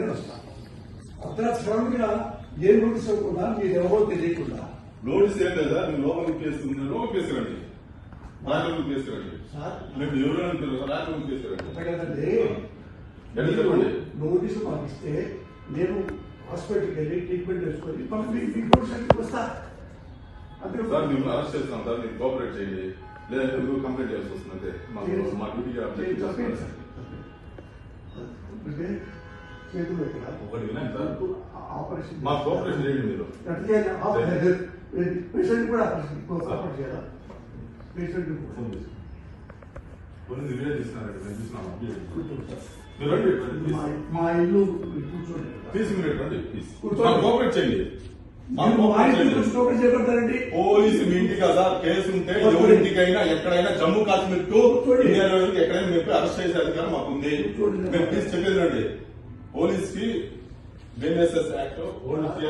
నేను వస్తాను అర్ధరాత్రి శ్రవణిగా ఏ నోటీస్ ఇవ్వకుండా మీరు ఎవరో తెలియకుండా. నోటీస్ ఏం లేదా? నేను లోపలికి కేసుకుంటే లోపలికి తీసుకురండి రాజలోకి సార్. మీకు ఎవరు అంటారు రాజలోకి ఎక్కడ చెప్పండి? నోటీసు పంపిస్తే నేను హాస్పిటల్కి వెళ్ళి ట్రీట్మెంట్ చేసుకొని మళ్ళీ మీ- మీ కోర్టు సెంటర్కి వస్తా. అంతే సార్ అరెస్ట్ చేస్తాం సార్. మీరు కోఆపరేట్ చేయండి. లేదంటే మీరు కంప్లైంట్ చేయాల్సి వస్తుంది. అంతే. మాకు మా డ్యూటీకి అప్డేట్ నేను చెప్పేది చేస్తాం అంటే చేతులు ఎక్కడ ఒకటి వినండి సార్. ఆపరేషన్ మా కోఆపరేషన్ చేయండి మీరు. ఎట్లా చేయాలి? ఆపరేషన్ పేషెంట్ కూడా ఆపరేషన్ ఆపరేషన్ చేయాలా? పేషెంట్ ఫోన్ చేసి. కొన్ని వీడియో తీస్తున్నారండి మేము చూసినాము కూర్చోండి సార్. మీరు రండి రండి, మా please. మా ఇల్లు కూర్చోండి. ప్లీజ్ మీరు రండి ప్లీజ్. కూర్చోండి. మాకు కోఆపరేట్ చేయండి. మాకు మీరు మా కోఆపరేట్ ఇంటికి చేయండి. వచ్చి కోఆపరేట్ చేయబడతారండి పోలీసు మీ ఇంటి కదా కేసు ఉంటే ఎవరింటికైనా ఎక్కడైనా జమ్మూ కాశ్మీర్ టు. ఇండియాలో ఎక్కడైనా మేము అరెస్ట్ చేసే అధికారం మాకు ఉంది. మేము ప్లీజ్ చెప్పేది రండి పోలీస్కి బిఎన్ఎస్ఎస్ యాక్ట్ ఓల్డ్